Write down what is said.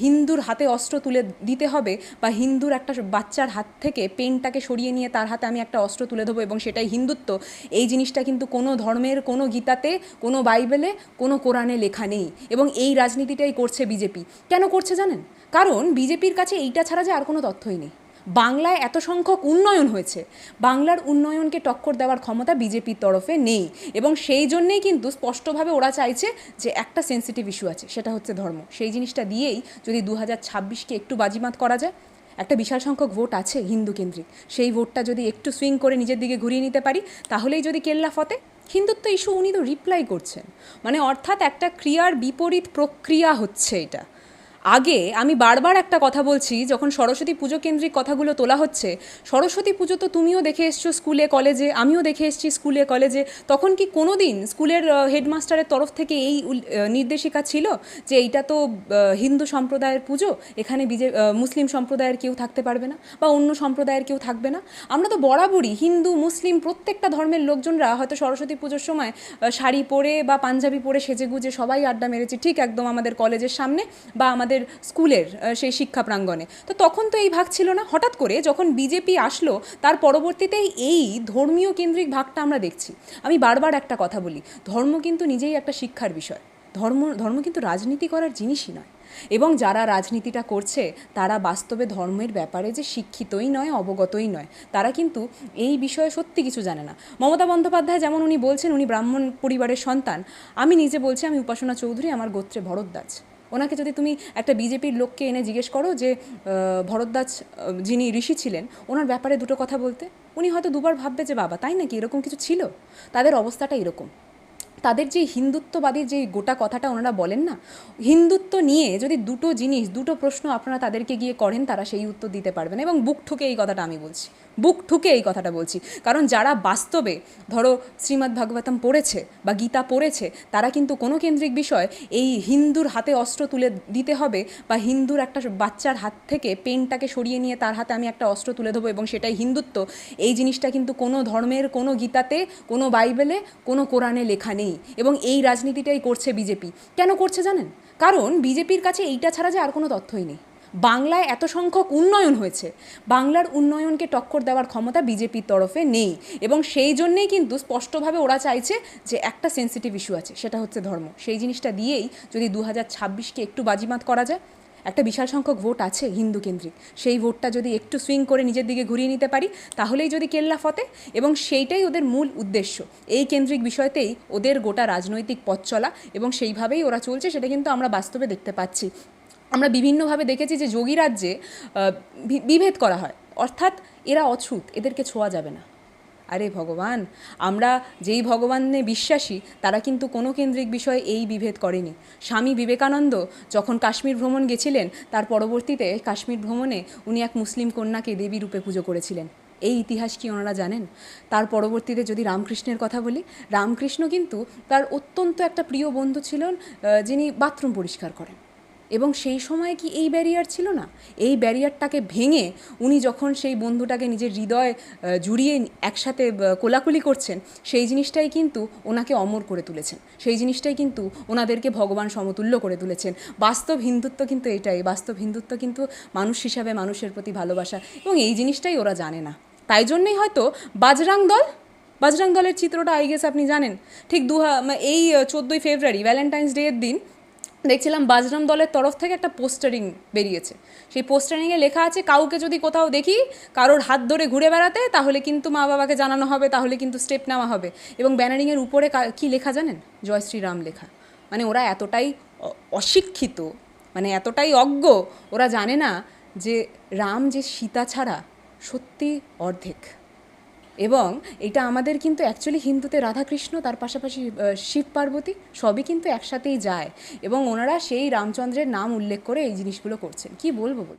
হিন্দুর হাতে অস্ত্র তুলে দিতে হবে বা হিন্দুর একটা বাচ্চার হাত থেকে পেনটাকে সরিয়ে নিয়ে তার হাতে আমি একটা অস্ত্র তুলে দেবো এবং সেটাই হিন্দুত্ব, এই জিনিসটা কিন্তু কোনো ধর্মের, কোনো গীতাতে, কোনো বাইবেলে, কোনো কোরআনে লেখা নেই এবং এই রাজনীতিটাই করছে বিজেপি। কেন করছে জানেন? কারণ বিজেপির কাছে এইটা ছাড়া যে আর কোনো তথ্যই নেই। বাংলায় এত সংখ্যক উন্নয়ন হয়েছে। বাংলার উন্নয়নকে টক্কর দেওয়ার ক্ষমতা বিজেপির তরফে নেই। এবং সেই জন্যেই কিন্তু স্পষ্টভাবে ওরা চাইছে যে একটা সেন্সিটিভ ইস্যু আছে, সেটা হচ্ছে ধর্ম। সেই জিনিসটা দিয়েই যদি দু হাজার ছাব্বিশকে একটু বাজিমাত করা যায়, একটা বিশাল সংখ্যক ভোট আছে হিন্দু কেন্দ্রিক সেই ভোটটা যদি একটু সুইং করে নিজের দিকে ঘুরিয়ে নিতে পারি, তাহলেই যদি কেল্লা ফতে, হিন্দুত্ব ইস্যু উনি তো রিপ্লাই করছেন। মানে অর্থাৎ একটা ক্রিয়ার বিপরীত প্রক্রিয়া হচ্ছে এটা। আগে আমি বারবার একটা কথা বলছি, যখন সরস্বতী পুজো কেন্দ্রিক কথাগুলো তোলা হচ্ছে, সরস্বতী পুজো তো তুমিও দেখে এসছো স্কুলে, কলেজে, আমিও দেখে এসছি স্কুলে, কলেজে, তখন কি কোনো দিন স্কুলের হেডমাস্টারের তরফ থেকে এই নির্দেশিকা ছিল যে এইটা তো হিন্দু সম্প্রদায়ের পুজো, এখানে বিজে মুসলিম সম্প্রদায়ের কেউ থাকতে পারবে না বা অন্য সম্প্রদায়ের কেউ থাকবে না? আমরা তো বরাবরই হিন্দু, মুসলিম প্রত্যেকটা ধর্মের লোকজনরা হয়তো সরস্বতী পুজোর সময় শাড়ি পরে বা পাঞ্জাবি পরে সেজে গুজে সবাই আড্ডা মেরেছি, ঠিক একদম আমাদের কলেজের সামনে বা আমাদের স্কুলের সেই শিক্ষা প্রাঙ্গণে। তো তখন তো এই ভাগ ছিল না। হঠাৎ করে যখন বিজেপি আসলো, তার পরবর্তীতেই এই ধর্মীয় কেন্দ্রিক ভাগটা আমরা দেখছি। আমি বারবার একটা কথা বলি, ধর্ম কিন্তু নিজেই একটা শিক্ষার বিষয়। ধর্ম ধর্ম কিন্তু রাজনীতি করার জিনিসই নয়। এবং যারা রাজনীতিটা করছে, তারা বাস্তবে ধর্মের ব্যাপারে যে শিক্ষিতই নয়, অবগতই নয়, তারা কিন্তু এই বিষয়ে সত্যি কিছু জানে না। মমতা বন্দ্যোপাধ্যায় যেমন উনি বলছেন, উনি ব্রাহ্মণ পরিবারের সন্তান। আমি নিজে বলছি, আমি উপাসনা চৌধুরী, আমার গোত্রে ভরদ্বাজ। ওনাকে যদি তুমি একটা বিজেপির লোককে এনে জিজ্ঞেস করো যে ভরদ্বাজ যিনি ঋষি ছিলেন, ওনার ব্যাপারে দুটো কথা বলতে। উনি হয়তো দুবার ভাববে যে, বাবা, তাই নাকি? এরকম কিছু ছিল? তাদের অবস্থাটা এরকম। তাদের যে হিন্দুত্ববাদীর যে গোটা কথাটা ওনারা বলেন না, হিন্দুত্ব নিয়ে যদি দুটো জিনিস, দুটো প্রশ্ন আপনারা তাদেরকে গিয়ে করেন, তারা সেই উত্তর দিতে পারবেন এবং বুক ঠুকে এই কথাটা আমি বলছি। বুক ঠুকে এই কথাটা বলছি। কারণ যারা বাস্তবে, ধরো শ্রীমদ্ ভাগবতম পড়েছে বা গীতা পড়েছে, তারা কিন্তু কোনো কেন্দ্রিক বিষয় এই হিন্দুর হাতে অস্ত্র তুলে দিতে হবে বা হিন্দুর একটা বাচ্চার হাত থেকে পেনটাকে সরিয়ে নিয়ে তার হাতে আমি একটা অস্ত্র তুলে দেবো এবং সেটাই হিন্দুত্ব, এই জিনিসটা কিন্তু কোনো ধর্মের, কোনো গীতাতে, কোনো বাইবেলে, কোনো কোরআনে লেখা নেই এবং এই রাজনীতিটাই করছে বিজেপি। কেন করছে জানেন? কারণ বিজেপির কাছে এইটা ছাড়া যে আর কোনো তথ্যই নেই। বাংলায় এত সংখ্যক উন্নয়ন হয়েছে। বাংলার উন্নয়নকে টক্কর দেওয়ার ক্ষমতা বিজেপির তরফে নেই এবং সেই জন্যেই কিন্তু স্পষ্টভাবে ওরা চাইছে যে একটা সেন্সিটিভ ইস্যু আছে, সেটা হচ্ছে ধর্ম। সেই জিনিসটা দিয়েই যদি দু হাজার ছাব্বিশকে একটু বাজিমাত করা যায়, একটা বিশাল সংখ্যক ভোট আছে হিন্দু কেন্দ্রিক। সেই ভোটটা যদি একটু সুইং করে নিজের দিকে ঘুরিয়ে নিতে পারি, তাহলেই যদি কেল্লা ফতে এবং সেইটাই ওদের মূল উদ্দেশ্য। এই কেন্দ্রিক বিষয়তেই ওদের গোটা রাজনৈতিক পথ চলা এবং সেইভাবেই ওরা চলছে, সেটা কিন্তু আমরা বাস্তবে দেখতে পাচ্ছি। আমরা বিভিন্নভাবে দেখেছি যে যোগী রাজ্যে বিভেদ করা হয়। অর্থাৎ এরা অছুত, এদেরকে ছোঁয়া যাবে না। আরে ভগবান, আমরা যেই ভগবানে বিশ্বাসী, তারা কিন্তু কোনো কেন্দ্রিক বিষয়ে এই বিভেদ করেনি। স্বামী বিবেকানন্দ যখন কাশ্মীর ভ্রমণ গেছিলেন, তার পরবর্তীতে কাশ্মীর ভ্রমণে উনি এক মুসলিম কন্যাকে দেবী রূপে পুজো করেছিলেন। এই ইতিহাস কি ওনারা জানেন? তার পরবর্তীতে যদি রামকৃষ্ণের কথা বলি, রামকৃষ্ণ কিন্তু তার অত্যন্ত একটা প্রিয় বন্ধু ছিলেন যিনি বাথরুম পরিষ্কার করেন। এবং সেই সময় কি এই ব্যারিয়ার ছিল না? এই ব্যারিয়ারটাকে ভেঙে উনি যখন সেই বন্ধুটাকে নিজের হৃদয় জুড়িয়ে একসাথে কোলাকুলি করছেন, সেই জিনিসটাই কিন্তু ওনাকে অমর করে তুলেছেন। সেই জিনিসটাই কিন্তু ওনাদেরকে ভগবান সমতুল্য করে তুলেছেন। বাস্তব হিন্দুত্ব কিন্তু এটাই। বাস্তব হিন্দুত্ব কিন্তু মানুষ হিসাবে মানুষের প্রতি ভালোবাসা এবং এই জিনিসটাই ওরা জানে না। তাই জন্যই হয়তো বাজরাং দল, বাজরাং দলের চিত্রটা আই গেস আপনি জানেন, ঠিক দু এই চোদ্দোই ফেব্রুয়ারি ভ্যালেন্টাইন্স ডে এর দিন দেখছিলাম বাজরাম দলের তরফ থেকে একটা পোস্টারিং বেরিয়েছে। সেই পোস্টারিংয়ে লেখা আছে, কাউকে যদি কোথাও দেখি, কারোর হাত ধরে ঘুরে বেড়াতে, তাহলে কিন্তু মা বাবাকে জানানো হবে, তাহলে কিন্তু স্টেপ নেওয়া হবে। এবং ব্যানারিংয়ের উপরে কা- লেখা জানেন? জয় শ্রীরাম লেখা। মানে ওরা এতটাই অশিক্ষিত মানে এতটাই অজ্ঞ, ওরা জানে না যে রাম যে সীতা ছাড়া সত্যি অর্ধেক। এবং এটা আমাদের কিন্তু অ্যাকচুয়ালি হিন্দুতে রাধাকৃষ্ণ, তার পাশাপাশি শিব পার্বতী সবই কিন্তু একসাথেই যায় এবং ওনারা সেই রামচন্দ্রের নাম উল্লেখ করে এই জিনিসগুলো করছেন। কি বলব বল